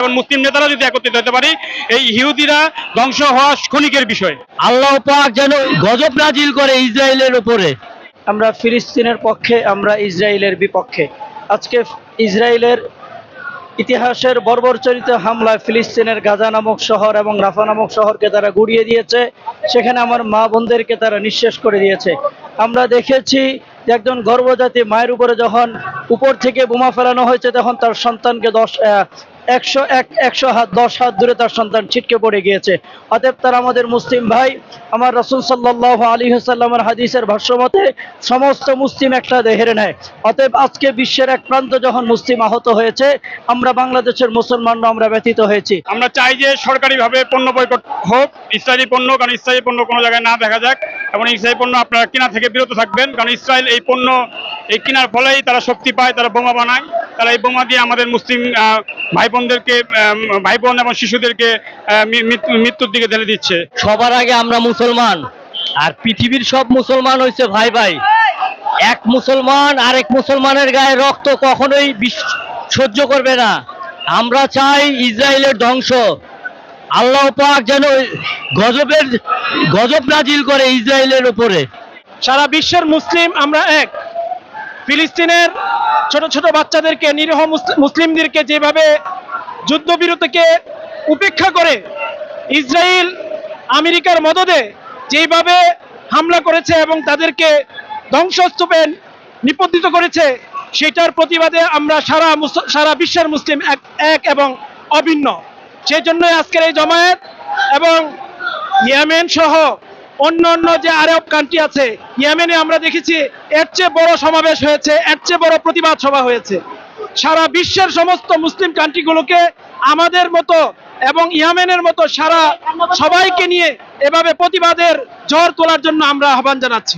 এবং মুসলিম নেতারা যদি একত্রিত হতে পারি এই ইহুদিরা ধ্বংস হওয়া ক্ষণিকের বিষয়। আল্লাহ পাক যেন গজব নাজিল করে ইসরায়েলের উপরে। আমরা ফিলিস্তিনের পক্ষে আমরা ইসরায়েলের বিপক্ষে। আজকে ইসরায়েলের ইতিহাসের বর্বরচরিত হামলায় ফিলিস্তিনের গাজা নামক শহর এবং রাফা নামক শহরকে তারা গুড়িয়ে দিয়েছে। সেখানে আমার মা বোনদেরকে তারা নিঃশেষ করে দিয়েছে। আমরা দেখেছি যে একজন গর্ভজাতী মায়ের উপরে যখন উপর থেকে বোমা ফেলানো হয়েছে তখন তার সন্তানকে দশ একশো এক, একশো হাত, দশ হাত দূরে তার সন্তান ছিটকে পড়ে গিয়েছে। অতএব তার আমাদের মুসলিম ভাই, আমার রসুল সাল্লাহ আলী সাল্লামের হাদিসের ভাষ্যমতে সমস্ত মুসলিম একটা দেহের নেয় অতএব আজকে বিশ্বের এক প্রান্ত যখন মুসলিম আহত হয়েছে, আমরা বাংলাদেশের মুসলমানরা আমরা ব্যথিত হয়েছি। আমরা চাই যে সরকারিভাবে পণ্য বয়কট হোক, ইসরায়েলি পণ্য, কারণ ইসরায়েলি পণ্য কোনো জায়গায় না দেখা যাক। এবং ইসরায়েলি পণ্য আপনারা কেনা থেকে বিরত থাকবেন, কারণ ইসরায়েল এই পণ্য এই কেনার ফলেই তারা শক্তি পায়, তারা বোমা বানায়। তারা এই বোমা দিয়ে আমাদের মুসলিম আহ, ভাই বোনদেরকে ভাই বোন এবং শিশুদেরকে মৃত্যুর দিকে ঠেলে দিচ্ছে। সবার আগে আমরা মুসলমান আর পৃথিবীর সব মুসলমান হয়েছে ভাই ভাই। এক মুসলমান আর এক মুসলমানের গায়ে রক্ত কখনোই বিশ- সহ্য করবে না। আমরা চাই ইসরায়েলের ধ্বংস। আল্লাহ পাক যেন গজবের গজব নাজিল করে ইসরায়েলের উপরে। সারা বিশ্বের মুসলিম আমরা এক। ফিলিস্তিনের ছোট ছোট বাচ্চাদেরকে, নিরীহ মুস- মুসলিমদেরকে যেভাবে যুদ্ধবিরতিকে উপেক্ষা করে ইসরায়েল আমেরিকার মদদে যেভাবে হামলা করেছে এবং তাদেরকে ধ্বংসস্তূপে নিপতিত করেছে, সেটার প্রতিবাদে আমরা সারা সারা বিশ্বের মুসলিম এক এক এবং অভিন্ন। সেই জন্যই আজকের এই জমায়েত এবং ইয়েমেন সহ অন্য অন্য যে আরব কান্ট্রি আছে ইয়েমেনে আমরা দেখেছি, এর চেয়ে বড় সমাবেশ হয়েছে, এর চেয়ে বড় প্রতিবাদ সভা হয়েছে। সারা বিশ্বের সমস্ত মুসলিম কান্ট্রিগুলোকে আমাদের মতো এবং ইয়ামেনের মতো সারা সবাইকে নিয়ে এভাবে প্রতিবাদের ঝড় তোলার জন্য আমরা আহ্বান জানাচ্ছি।